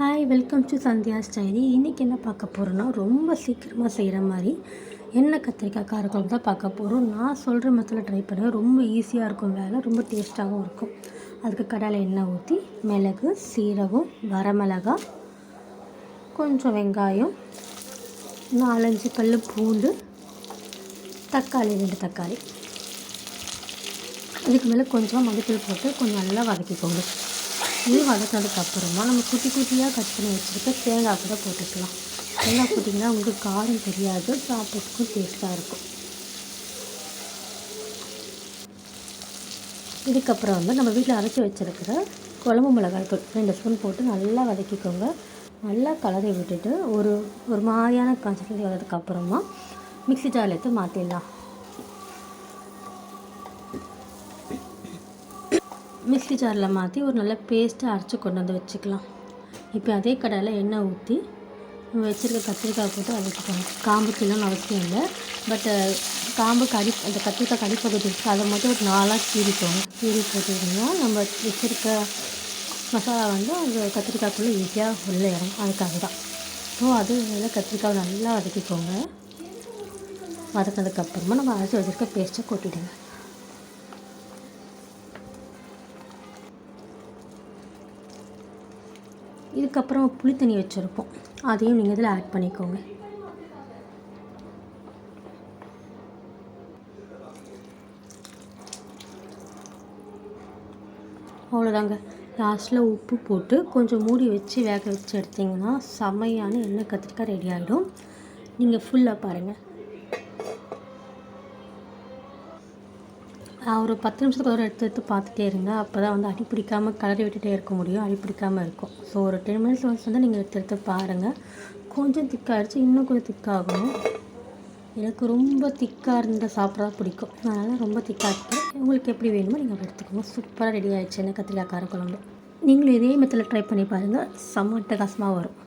Hi welcome to Sandhya story இன்றைக்கி என்ன பார்க்க போகிறோன்னா ரொம்ப சீக்கிரமாக செய்கிற மாதிரி எண்ணெய் கத்திரிக்காய் காரக்குழம்பு தான் பார்க்க போகிறோம் நான் சொல்கிற மெத்தடில் ட்ரை பண்ணுவேன் ரொம்ப ஈஸியாக இருக்கும் வேலை ரொம்ப டேஸ்ட்டாகவும் இருக்கும். அதுக்கு கடலை எண்ணெய் ஊற்றி மிளகு சீரகம் வரமிளகா கொஞ்சம் வெங்காயம் நாலஞ்சு பல் பூண்டு தக்காளி ரெண்டு தக்காளி. அதுக்கு மேலே கொஞ்சமாக மஞ்சத்தூள் போட்டு கொஞ்சம் நல்லா வதக்கிக்கோங்க. இது வதக்கினதுக்கப்புறமா நம்ம குட்டி குட்டியாக கட் பண்ணி வச்சுருக்க தேங்காய் கூட போட்டுக்கலாம். தேங்காய் போட்டிங்கன்னா உங்களுக்கு காரம் தெரியாது சாப்பிட்றதுக்கும் டேஸ்ட்டாக இருக்கும். இதுக்கப்புறம் வந்து நம்ம வீட்டில் அரைச்சி வச்சுருக்கிற குழம்பு மிளகாய் தூள் ரெண்டு ஸ்பூன் போட்டு நல்லா வதக்கிக்கோங்க. நல்லா கலரை விட்டுட்டு ஒரு ஒரு மாதிரியான கன்சிஸ்டன்சி வந்ததுக்கப்புறமா மிக்ஸி ஜாரில் எடுத்து மாற்றிடலாம் மிக்ஸி ஜாரில் மாற்றி ஒரு நல்ல பேஸ்ட்டாக அரைச்சி கொண்டு வந்து வச்சுக்கலாம். இப்போ அதே கடையில் எண்ணெய் ஊற்றி வச்சுருக்க கத்திரிக்காய் போட்டு வதக்கிக்கோங்க காம்பு கிளம்பு அவசியம் இல்லை. பட்டு காம்பு கடி அந்த கத்திரிக்காய் கடிப்பகுதி இருக்குது அதை மட்டும் ஒரு நாளாக கீறிக்கோங்க கீறி போட்டுக்கிட்டிங்கன்னா நம்ம வச்சுருக்க மசாலா வந்து அந்த கத்திரிக்காய்க்குள்ளே ஈஸியாக உள்ளே இறங்கும். அதுக்காக தான். ஸோ அது கத்திரிக்காய் நல்லா வதக்கிக்கோங்க. வதக்கினதுக்கப்புறமா நம்ம அரைச்சி வச்சுருக்க பேஸ்ட்டை கொட்டிவிடுங்க இதுக்கப்புறம் புளி தண்ணி வச்சுருப்போம். அதையும் நீங்கள் இதில் ஆட் பண்ணிக்கோங்க. அவ்வளோதாங்க. லாஸ்ட்டில் உப்பு போட்டு கொஞ்சம் மூடி வச்சு வேக வச்சு எடுத்திங்கன்னா செம்மையான எண்ணெய் கத்திரிக்காய் ரெடி ஆகிடும் நீங்கள் ஃபுல்லாக பாருங்கள் ஒரு பத்து நிமிஷத்துக்கு ஒரு எடுத்து எடுத்து பார்த்துட்டே இருங்க. அப்போ தான் வந்து அடி பிடிக்காமல் கலரி விட்டுட்டே இருக்க முடியும். அடி பிடிக்காமல் இருக்கும். ஸோ ஒரு டென் மினிட்ஸ் ஒன்ஸ் வந்து நீங்கள் எடுத்து எடுத்து பாருங்கள் கொஞ்சம் திக்காகிடுச்சு இன்னும் கொஞ்சம் திக்காகணும் எனக்கு ரொம்ப திக்காக இருந்தால் சாப்பிட்றா பிடிக்கும். அதனால் ரொம்ப திக்காக இருக்குது உங்களுக்கு எப்படி வேணுமோ நீங்கள் எடுத்துக்கோங்க. சூப்பராக ரெடி ஆகிடுச்சு என்ன கத்திரிக்காய் காரக்குழம்பு. நீங்களும் இதே மெத்தில் ட்ரை பண்ணி பாருங்கள் செம்ம அட்டகாசமாக வரும்.